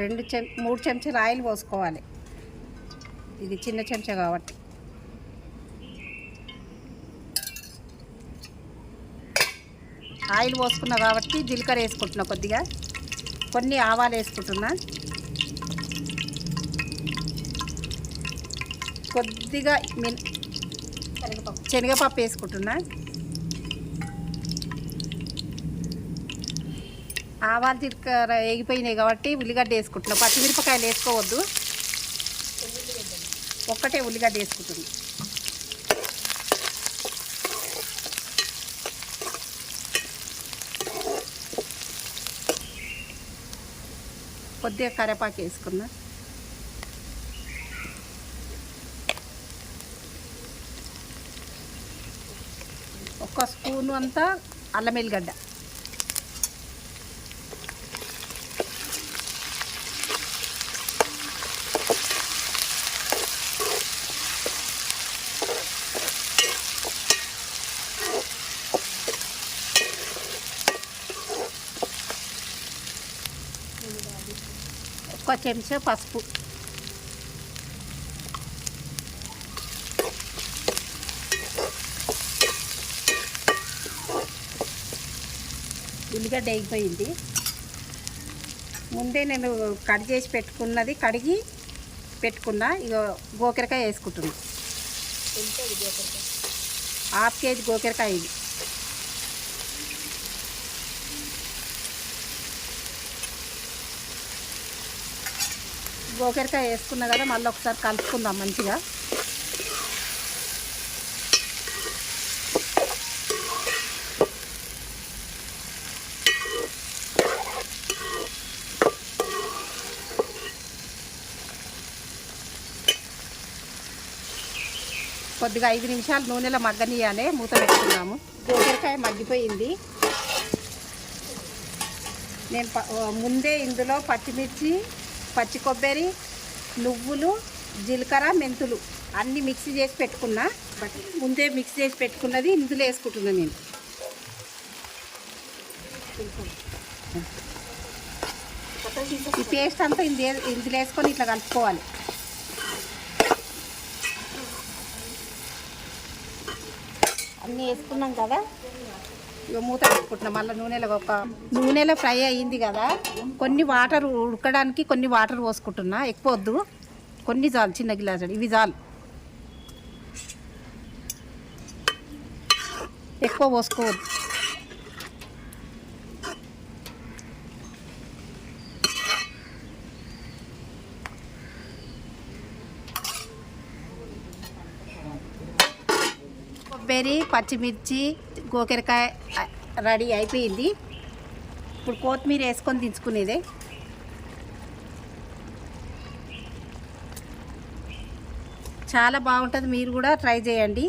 రెండు చెం మూడు చెంచాలు ఆయిల్ పోసుకోవాలి. ఇది చిన్న చెంచా కాబట్టి. ఆయిల్ పోసుకున్నా కాబట్టి జీలకర్ర వేసుకుంటున్నా కొద్దిగా. కొన్ని ఆవాలు వేసుకుంటున్నా. కొద్దిగా మిన్ శనగపప్పు వేసుకుంటున్నా. ఆవాలు జీలకర్ర వేగిపోయినాయి కాబట్టి ఉల్లిగడ్డ వేసుకుంటున్నా. పచ్చిమిరపకాయలు వేసుకోవద్దు. ఒక్కటే ఉల్లిగడ్డ వేసుకుంటుంది కొద్దిగా కరేపాకు వేసుకున్నా. ఒక స్పూను అంతా అల్లం వెల్లిగడ్డ ఒక చెంచా పసుపు. ఉల్లిగడ్డ వేగిపోయింది. ముందే నేను కట్ చేసి పెట్టుకున్నది కడిగి పెట్టుకున్నా. ఇక గోకరకాయ వేసుకుంటున్నా. హాఫ్ కేజీ గోకరకాయ ఇది. గోకరికాయ వేసుకున్నా కదా మళ్ళీ ఒకసారి కలుపుకుందాం మంచిగా. కొద్దిగా ఐదు నిమిషాలు నూనెలో మగ్గనియాలి మూత పెట్టుకున్నాము. గోకరకాయ మగ్గిపోయింది. నేను ముందే ఇందులో పచ్చిమిర్చి పచ్చి కొబ్బరి నువ్వులు జీలకర్ర మెంతులు అన్నీ మిక్సీ చేసి పెట్టుకున్నా. బట్ ముందే మిక్స్ చేసి పెట్టుకున్నది ఇందులో వేసుకుంటున్నా నేను. ఈ పేస్ట్ అంతా ఇందు ఇందులో వేసుకొని ఇట్లా కలుపుకోవాలి. అన్నీ వేసుకున్నాం కదా? ఇక మూత పెట్టుకుంటున్నాం. మళ్ళీ నూనెలో ఒక నూనెలో ఫ్రై అయ్యింది కదా కొన్ని వాటర్ ఉడకడానికి కొన్ని వాటర్ పోసుకుంటున్నా. ఎక్కువ వద్దు. కొన్ని చాలు చిన్న గిలాసులు ఇవి చాలు. ఎక్కువ పోసుకోవద్దు. కొబ్బరి పచ్చిమిర్చి గోకరకాయ రెడీ అయిపోయింది. ఇప్పుడు కొత్తిమీర వేసుకొని దించుకునేదే. చాలా బాగుంటుంది మీరు కూడా ట్రై చేయండి.